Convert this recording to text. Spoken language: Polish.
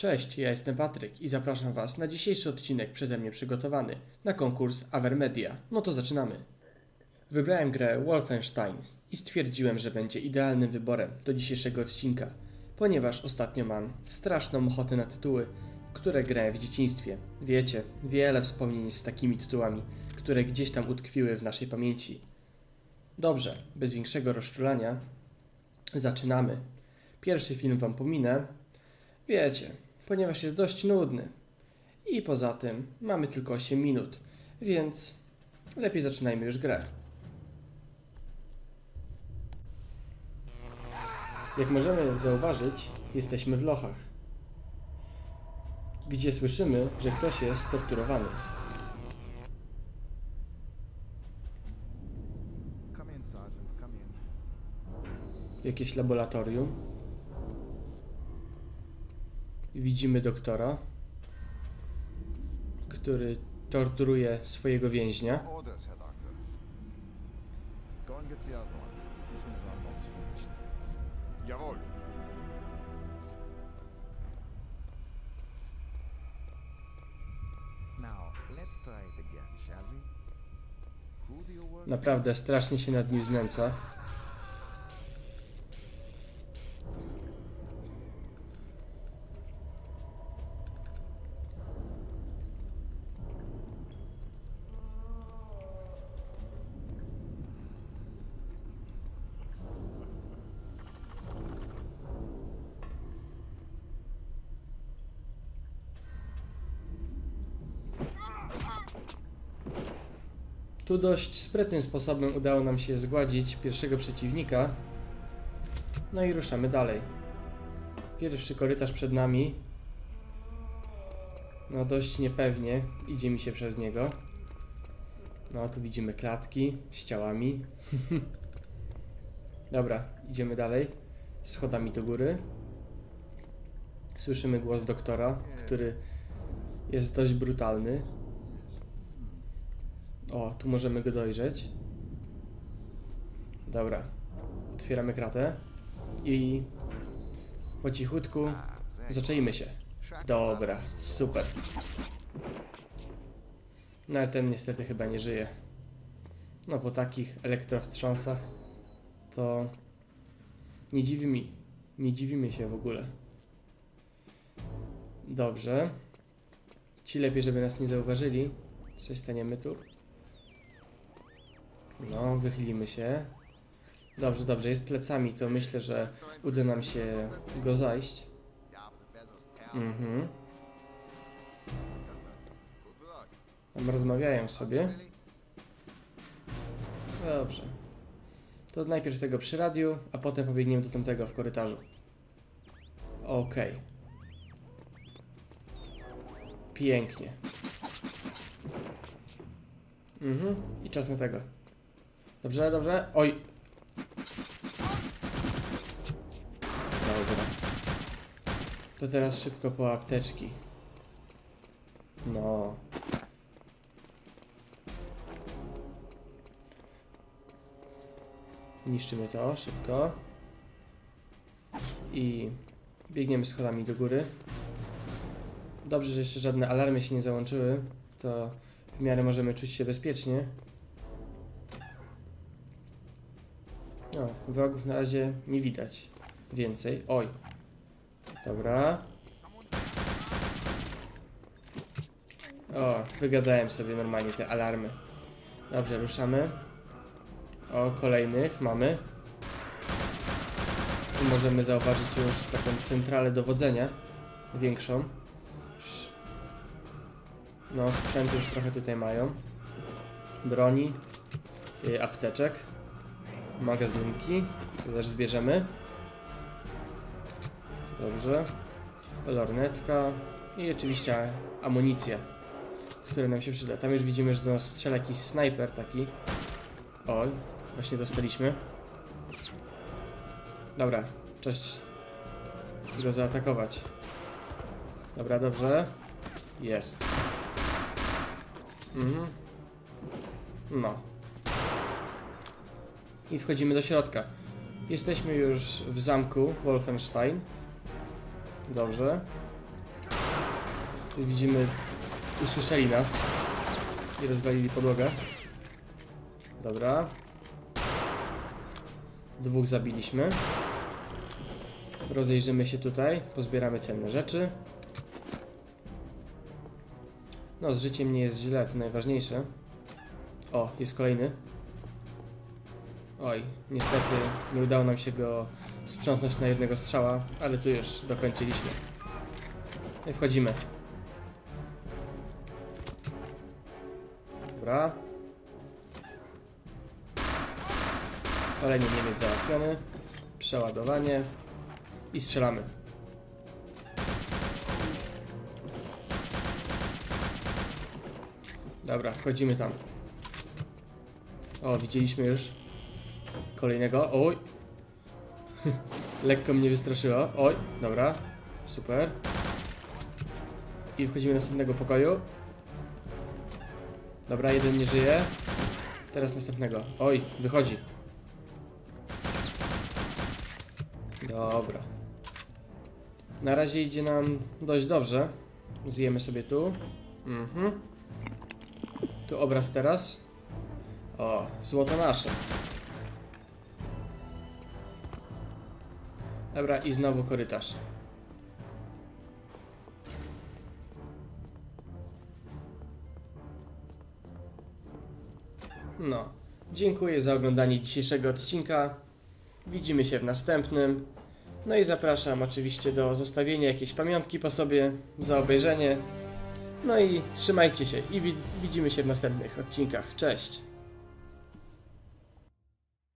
Cześć, ja jestem Patryk i zapraszam Was na dzisiejszy odcinek przeze mnie przygotowany na konkurs Avermedia. No to zaczynamy. Wybrałem grę Wolfenstein i stwierdziłem, że będzie idealnym wyborem do dzisiejszego odcinka, ponieważ ostatnio mam straszną ochotę na tytuły, w które grałem w dzieciństwie. Wiecie, wiele wspomnień z takimi tytułami, które gdzieś tam utkwiły w naszej pamięci. Dobrze, bez większego rozczulania, zaczynamy. Pierwszy film Wam pominę, Wiecie, ponieważ jest dość nudny. I poza tym mamy tylko 8 minut, więc lepiej zaczynajmy już grę. Jak możemy zauważyć, jesteśmy w lochach, gdzie słyszymy, że ktoś jest torturowany. Jakieś laboratorium. Widzimy doktora, który torturuje swojego więźnia. Jawohl. Naprawdę strasznie się nad nim znęca. Tu dość sprytnym sposobem udało nam się zgładzić pierwszego przeciwnika. No i ruszamy dalej. Pierwszy korytarz przed nami. No dość niepewnie idzie mi się przez niego. No tu widzimy klatki z ciałami. Dobra, idziemy dalej. Schodami do góry. Słyszymy głos doktora, który jest dość brutalny. O, tu możemy go dojrzeć. Dobra. Otwieramy kratę i po cichutku zaczęliśmy się. Dobra, super. No ale ten niestety chyba nie żyje. No po takich elektrowstrząsach to nie dziwi mi. Nie dziwimy się w ogóle. Dobrze. Ci lepiej, żeby nas nie zauważyli. Coś staniemy tu. No, wychylimy się. Dobrze, dobrze, jest plecami, to myślę, że uda nam się go zajść. Mhm. Tam rozmawiają sobie. Dobrze. To najpierw tego przy radiu, a potem pobiegniemy do tamtego w korytarzu. Okej. Pięknie. Mhm. I czas na tego. Dobrze, dobrze. Oj. Dobra. To teraz szybko po apteczki. No. Niszczymy to szybko. I biegniemy schodami do góry. Dobrze, że jeszcze żadne alarmy się nie załączyły. To w miarę możemy czuć się bezpiecznie. No, wrogów na razie nie widać. Więcej. Oj. Dobra. O, wygadałem sobie normalnie te alarmy. Dobrze, ruszamy. O, kolejnych mamy. Tu możemy zauważyć już taką centralę dowodzenia. Większą. Sz- No, sprzętu już trochę tutaj mają. Broni. y, Apteczek magazynki. To też zbierzemy. Dobrze. Lornetka. I oczywiście amunicja, która nam się przyda. Tam już widzimy, że do nas strzela jakiś snajper taki. Oj, właśnie dostaliśmy. Dobra, cześć. Go zaatakować. Dobra, dobrze. Jest. Mhm. No, i wchodzimy do środka. Jesteśmy już w zamku Wolfenstein. Dobrze. Widzimy, usłyszeli nas i rozwalili podłogę. Dobra. Dwóch zabiliśmy. Rozejrzymy się tutaj, pozbieramy cenne rzeczy. No, z życiem nie jest źle, to najważniejsze. O, jest kolejny. Oj, niestety nie udało nam się go sprzątnąć na jednego strzała, ale tu już dokończyliśmy. I wchodzimy. Dobra. Kolejny Niemiec załatwiony. Przeładowanie. I strzelamy. Dobra, wchodzimy tam. O, widzieliśmy już kolejnego. Oj! Lekko mnie wystraszyło. Oj, dobra. Super. I wchodzimy do następnego pokoju. Dobra, jeden nie żyje. Teraz następnego. Oj, wychodzi. Dobra. Na razie idzie nam dość dobrze. Zjemy sobie tu. Mhm. Tu obraz teraz. O, złoto nasze. Dobra, i znowu korytarz. No, dziękuję za oglądanie dzisiejszego odcinka. Widzimy się w następnym. No i zapraszam oczywiście do zostawienia jakiejś pamiątki po sobie, za obejrzenie. No i trzymajcie się i wi- widzimy się w następnych odcinkach. Cześć!